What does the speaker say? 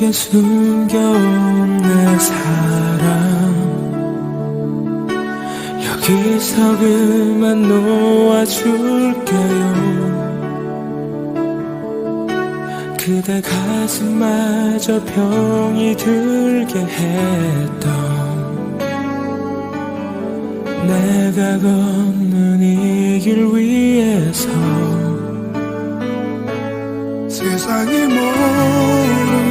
내게 숨겨온 내 사랑. 여기서 그만 놓아줄게요. 그대 가슴마저 병이 들게 했던 내가 걷는 이 길 위에서 세상이 모르는